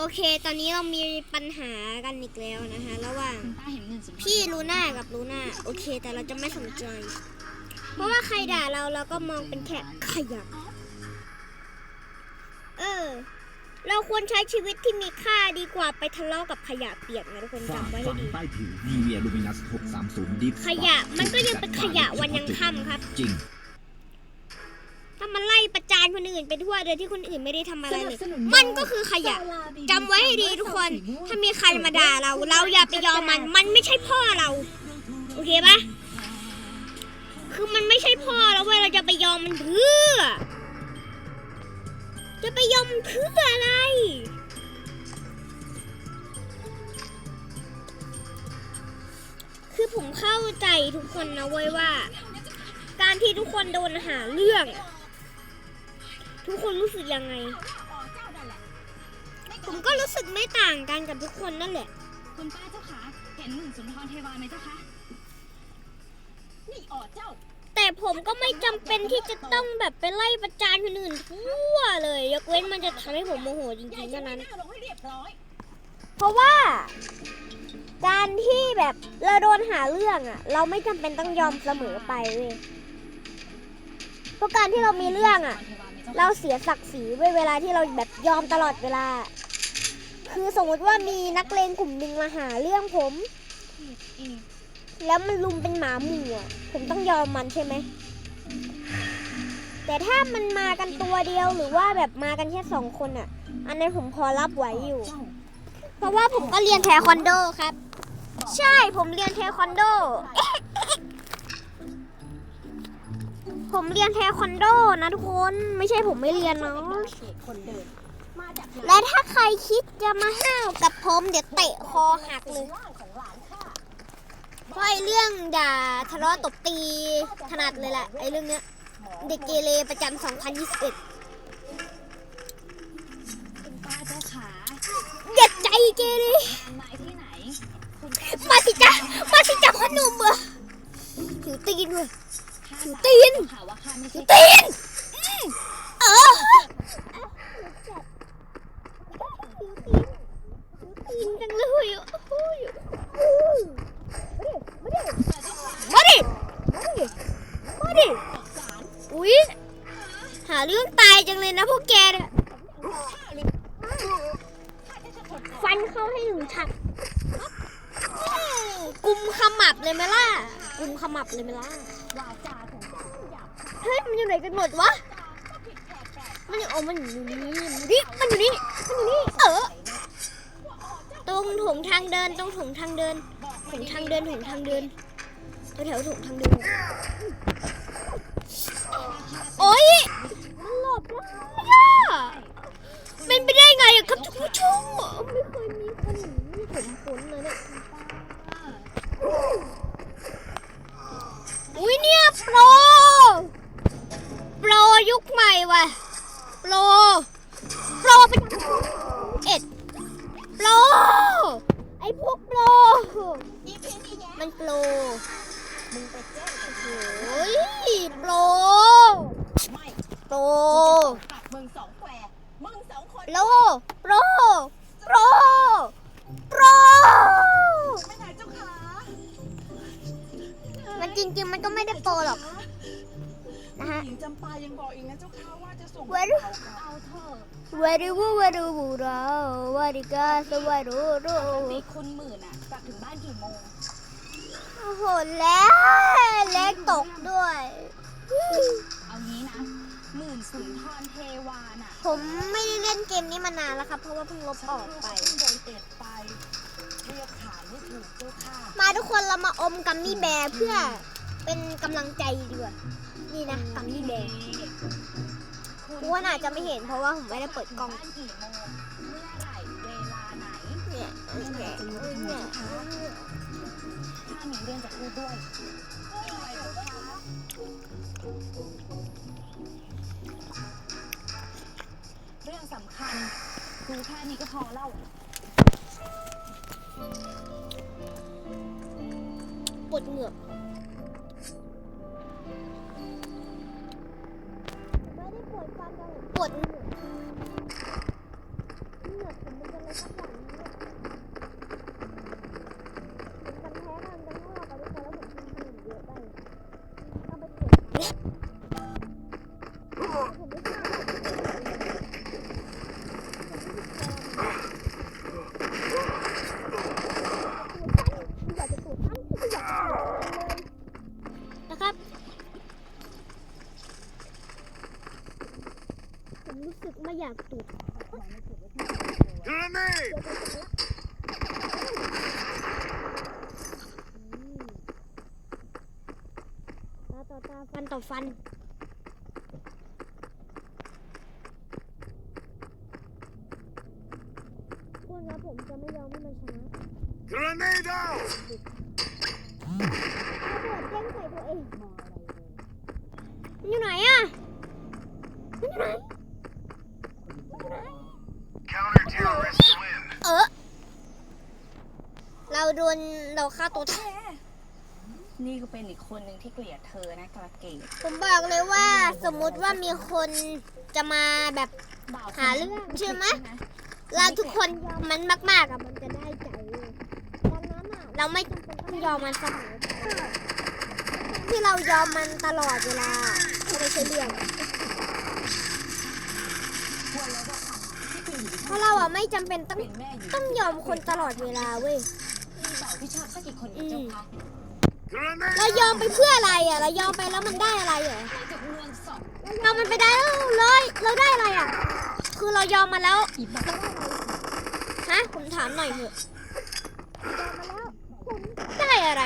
โอเค ตอนนี้เรามีปัญหากันอีกแล้วนะคะระหว่างคุณป้าเห็นเงินสุนทรพี่ลูน่ากับลูน่าโอเค แต่เราจะไม่สนใจ เพราะว่าใครด่าเราเราก็มองเป็นแค่ขยะเออ เราควรใช้ชีวิตที่มีค่าดีกว่าไปทะเลาะกับขยะเปียกนะทุกคนฝากจำไว้ให้ฝังดี ใต้ผิว Nivea Luminous 630 Deep ขยะมันก็ยังเป็นขยะวันยังค่ำครับ จริง ถ้ามันไล่ประจาน คนอื่นไปทั่วโดยที่คนอื่นไม่ได้ทำอะไรเลยสบสมันก็คือขยะจำไว้ให้ดีทุกคน ถ้ามีใครมาด่าเรา เราอย่าไปยอมมัน มันไม่ใช่พ่อเรา โอเคปะคือมันไม่ใช่พ่อแล้วเว้ยเราจะไปยอมมันเพื่อ จะไปยอมมันเพื่ออะไรคือผมเข้าใจทุกคนนะเว้ยว่า การที่ทุกคนโดนหาเรื่อง ทุกคนรู้สึกยังไง ผมก็รู้สึกไม่ต่างกันกับทุกคนนั่นแหละ คุณป้าเจ้าขาเห็นหมื่นสุนทรเทวาไหมเจ้าคะนี่อ๋อเจ้า แต่ผมก็ไม่จำเป็นที่จะต้องแบบไปไล่ประจานคนอื่นทั่วเลย ยกเว้นมันจะทำให้ผมโมโหจริงๆเท่านั้นลงให้เรียบร้อย เพราะว่า การที่แบบเราโดนหาเรื่องอะเราไม่จำเป็นต้องยอมเสมอไปเว้ยเพราะการที่เรามีเรื่องอะเเราเสียศักดิ์ศรีเว้ยเวลาที่เราแบบยอมตลอดเวลา คือสมมติว่ามีนักเลงกลุ่มหนึ่งมาหาเรื่องผม แล้วมันลุมเป็นหมาหมู่อะผมต้องยอมมันใช่ไหม แต่ถ้ามันมากันตัวเดียวหรือว่าแบบมากันแค่สองคนอะอันนั้นผมพอรับไหวอยู่ เพราะว่าผมก็เรียนเทควันโดครับ ใช่ผมเรียนเทควันโด ผมเรียนเทควันโดนะทุกคนไม่ใช่ผมไม่เรียนเนาะและถ้าใครคิดจะมาห้าวกับผมเดี๋ยวเตะคอหักเลยล่องหลานข้าเพราะไอ้เรื่องด่าทะเลาะตบตีถนัดเลยแหละไอ้เรื่องเนี้ย เด็กเกเรประจำ2021คุณป้าเจ้าขาเด็กใจเกเรไม้ที่ไหนคุณป้ามาสิจ้ะมาสิจ้ะพ่อหนุ่มอะหิวตีนเลย ข้าตีนข่าวว่าข้าไม่ใช่ตีนอืมเออหิวตีนหิวตีนจังเลยอะโอ้ยมาดิมาดิมาดิอุ๊ยหาเรื่องตายจังเลยนะพวกแกเนี่ยฟันเข้าให้หนึ่งฉักกุมขมับเลยไหมล่ะ กุมขมับเลยไหมล่ะ ฮ้ยมันอยู่ไหนกันหมดวะ มันอยู่โอ้มันอยู่นี่มันอยู่นี่ มันอยู่นี่ มันอยู่นี่ เออ ตรงถุงทางเดิน ตรงถุงทางเดิน ถุงทางเดิน ถุงทางเดิน แถวๆถงทางเดิน มึงไปแจ้งกับโอ้ยโปรไม่โปรกับมึงสองแควมึงสองคนโลโปรโปรโปรไม่ไหนเจ้าขามันจริงๆ มันก็ไม่ได้โปรหรอกนะฮะหญิงจำปายังบอกอีกนะเจ้าค่ะว่าจะส่งเว้ยข่าวกลับเอาเถอะวาริวูวาริวูเราวาริกาสวารูรูปกติคุณหมื่นอะกลับถึงบ้านกี่โมง โอ้โหแล้วเล็กตกด้วย เอางี้นะหมื่นสุนทรเทวาน่ะผมไม่ได้เล่นเกมนี้มานานแล้วครับ เพราะว่าเพิ่งลบออกไปโดยเอ็ดไป เรียกขานให้ถูกเจ้าค่ะ มาทุกคนเรามาอมกัมมี่แบร์เพื่อเป็นกำลังใจดีกว่านี่นะกัมมี่แบร์ทุกคนอาจจะไม่เห็นเพราะว่าผมไม่ได้เปิดกล้อง บ้านกี่โมง แค่นี้ก็พอเล่าปวดเหงือกไม่ได้ปวดฟันแต่ปวดเหงือกเหงือกผมมันจะระโรู้สึกไม่อยากตุกตาต่อตาฟันต่อฟันพูดแล้วผมจะไม่ยอมให้มันชนะกระเนดาวระเบิดเด้งใส่ตัวเองอยู่ไหนอะอยู่ไหน เออเราโดนเราฆ่าตัวแทนนี่ก็เป็นอีกคนหนึ่งที่เกลียดเธอนะกระเกดผมบอกเลยว่าสมมุติว่ามีคนจะมาแบบหาเรื่องใช่ไหมเราทุกคนยอมมันมากๆอะมันจะได้ใจดังนั้นเราไม่จำเป็นต้องยอมมันเสมอที่เรายอมมันตลอดเวลาไม่ใช่เรื่อง เพราเราอะไม่จำเป็นต้องต้องยอมคนตลอดเวลาเว้ยพี่ชอบสักกี่คนเจ้าคะเรายอมไปเพื่ออะไรอะเรายอมไปแล้วมันได้อะไรเหรอเรามันไปได้เลยเราได้อะไรอะ คือเรายอมมาแล้วฮะผมถามหน่อยเถอะได้อะไร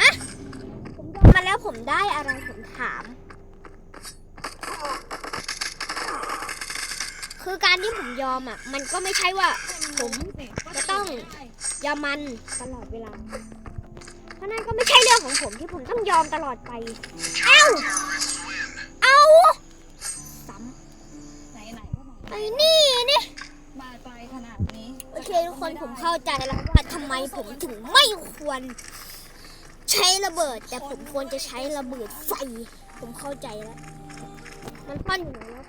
ฮะผมมาแล้วผมได้อะไรผมถาม คือการที่ผมยอมอะ มันก็ไม่ใช่ว่า ผมจะต้องยอมมันตลอดเวลา เพราะนั่นก็ไม่ใช่เรื่องของผมที่ผมต้องยอมตลอดไป เอ้า เอาซ้ำไหนไหนไอ้นี่นี่บาไปขนาดนี้ โอเคทุกคนผมเข้าใจแล้วว่าทำไมผมถึงไม่ควร ใช้ระเบิด แต่ผมควรจะใช้ระเบิดไฟ ผมเข้าใจแล้ว มันปั้นอยู่แล้ว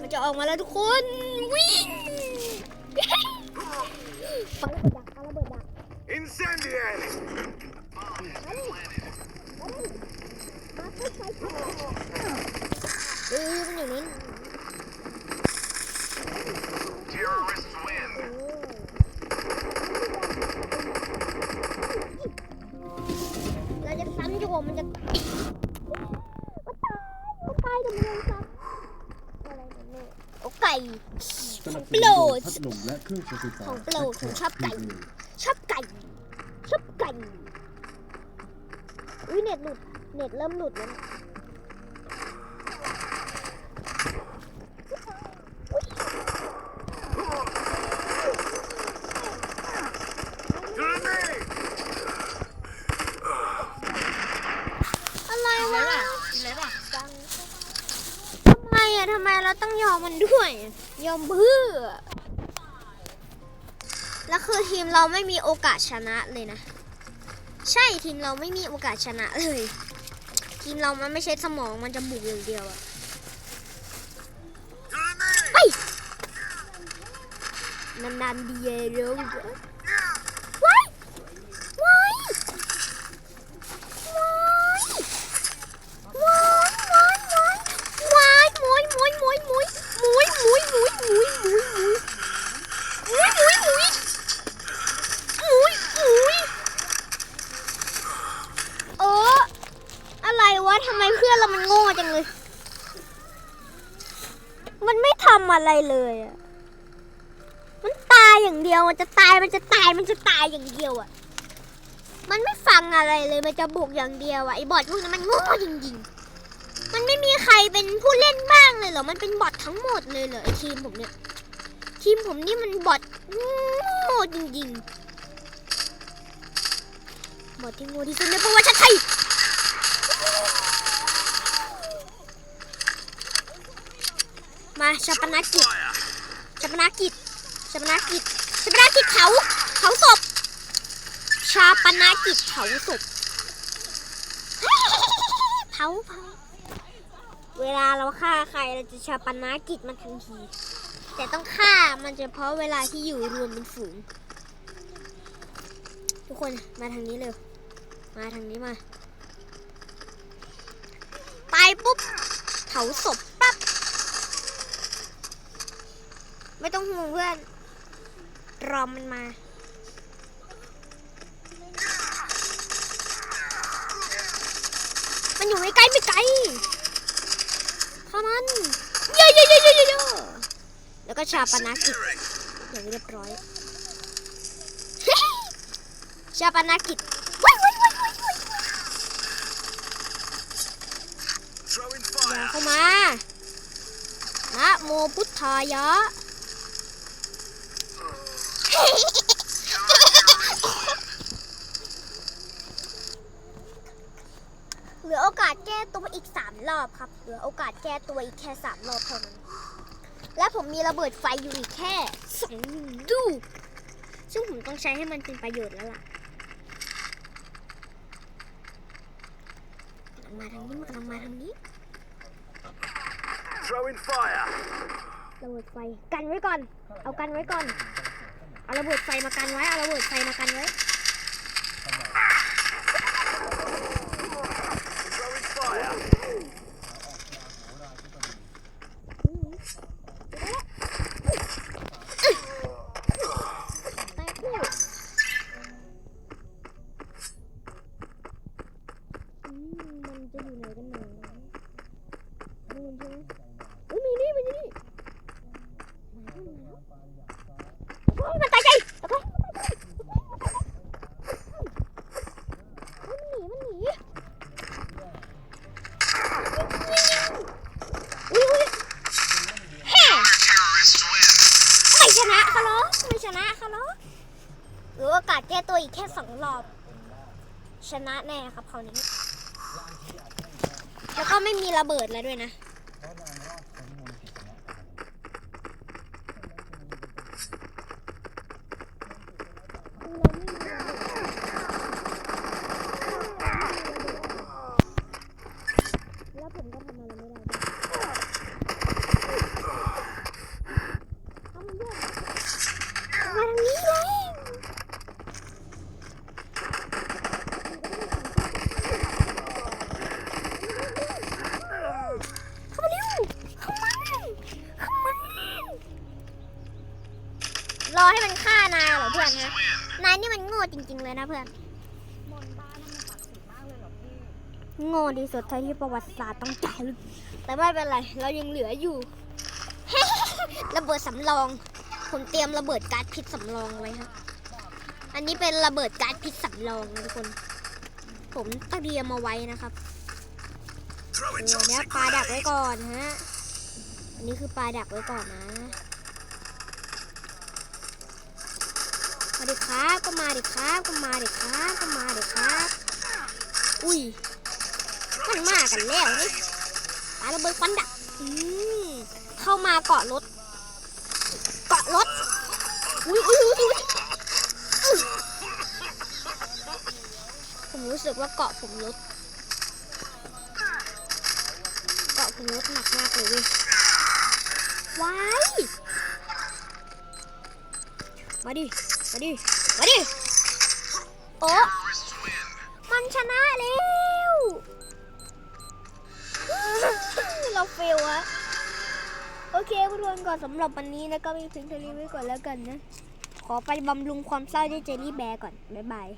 มันจะออกมาแล้วทุกคน วิ่งปาระเบิดดักปาระเบิดดัก Incendiary! เออมันอยู่นู้น โปรดลมแลของโปรดของชอบไก่ ชอบไก่ ชอบไก่ อุ้ยเน็ตหลุด เน็ตเริ่มหลุดแล้วนทำไมอะทำไมเราต้องยอมมันด้วย ยอมเพื่อ ทีมเราไม่มีโอกาสชนะเลยนะ ใช่ทีมเราไม่มีโอกาสชนะเลย ทีมเรามันไม่ใช่สมองมันจะบุกอย่างเดียวอะนันดันดีเลย ทำไมเพื่อนเรามันโง่จังเลย มันไม่ทำอะไรเลยอะมันตายอย่างเดียว มันจะตาย มันจะตาย มันจะตายอย่างเดียวอะ มันไม่ฟังอะไรเลย มันจะบุกอย่างเดียวอะ ไอ้บอทพวกนั้นมันโง่จริงๆ มันไม่มีใครเป็นผู้เล่นบ้างเลยเหรอ มันเป็นบอททั้งหมดเลยเหรอไอทีมผมเนี่ย ทีมผมนี่มันบอทโง่จริงๆบอทที่โง่ที่สุดในประวัติศาสตร์ไทย มาชาปนกิจชาปนกิจชาปนกิจชาปนกิจเผาเผาศพ ชาปนกิจเผาศพเผาเผาเวลาเราฆ่าใครเราจะชาปนกิจมันทันที แต่ต้องฆ่ามันเฉพาะเวลาที่อยู่รวมเป็นฝูงทุกคนมาทางนี้เร็ว มาทางนี้มา ไปุ๊บเผาศพปั๊บ ไม่ต้องห่วงเพื่อน รอมันมามันอยู่ไม่ไกลไม่ไกลเข้ามันเยอะเยอะเยอะเยอะเยอะแล้วก็ชาปนากิจอย่างเรียบร้อยชาปนากิจว้ายว้ายว้ายว้ายว้ายอย่าเข้ามานะโมพุทธายะ เหลือโอกาสแก้ตัวอีกสามรอบครับ เหลือโอกาสแก้ตัวอีกแค่สามรอบเท่านั้น และผมมีระเบิดไฟอยู่อีกแค่สองลูกซึ่งผมต้องใช้ให้มันเป็นประโยชน์แล้วล่ะกำลังมาทางนี้มันกำลังมาทางนี้ Throwing fire. ระเบิดไฟ กันไว้ก่อน เอากันไว้ก่อน เอาระเบิดไฟมากันไว้ เอาระเบิดไฟมากันไว้ Throwing fire. แตกคู่อืมมันจะอยู่ไหนกันหนนู่นใช่ไหมเอ้ยมีนี่มีนี่มาแล้วมาแล้วโอ้ยมันตายใจตะโกนมันตายใจเฮ้ยมันหนีมันหนีอุ้ยอุ้ยแฮ่ไม่ชนะเขาเหรอไม่ชนะเขาเหรอหรือโอีกแค่สองรอบ ชนะแน่ครับคราวนี้ แล้วก็ไม่มีระเบิดแล้วด้วยนะล้วผมก็ทำอะไรไม่ได้ด้วยเอามันด้วยมาทางนี้เลยเข้ามาเร็วเข้ามาเข้ามา รอให้มันฆ่านายเหรอเพื่อนฮะนายนี่มันโง่จริง ๆ เลยนะเพื่อน มนต์บ้านนั่นมันศักดิ์สิทธิ์มากเลยเหรอพี่โง่ที่สุดเท่าที่ประวัติศาสตร์ต้องจารึกแต่ไม่เป็นไร เรายังเหลืออยู่ ระเบิดสำรอง ผมเตรียมระเบิดก๊าซพิษสำรองไว้ครับอันนี้เป็นระเบิดก๊าซพิษสำรองนะทุกคน ผมเตรียมมาไว้นะครับเอ Throwing อเนี้ย toxic ปลาดัก grenade. ไว้ก่อนฮะ อันนี้คือปลาดักไว้ก่อนนะ มาดิครับก็มาดิครับก็มาดิครับก็มาดิครับอุ้ยมันมากันแล้วนี่ปาระเบิดควันดักอืมเข้ามาเกาะรถ เกาะรถอุ้ยอุ้ยอุ้ยอุ้ยอื้อผมรู้สึกว่าเกาะผมรถเกาะผมรถหนักมากเลยเว้ยว้ายมาดิ มาดิ มาดิ โอ้มันชนะแล้วเราเฟลอะโอเคทุกคนก่อนสำหรับวันนี้นะก็มีเพียงเท่านี้ไว้ก่อนแล้วกันนะ ขอไปบำรุงความเศร้าด้วยเจลลี่แบร์ก่อน บ๊ายบาย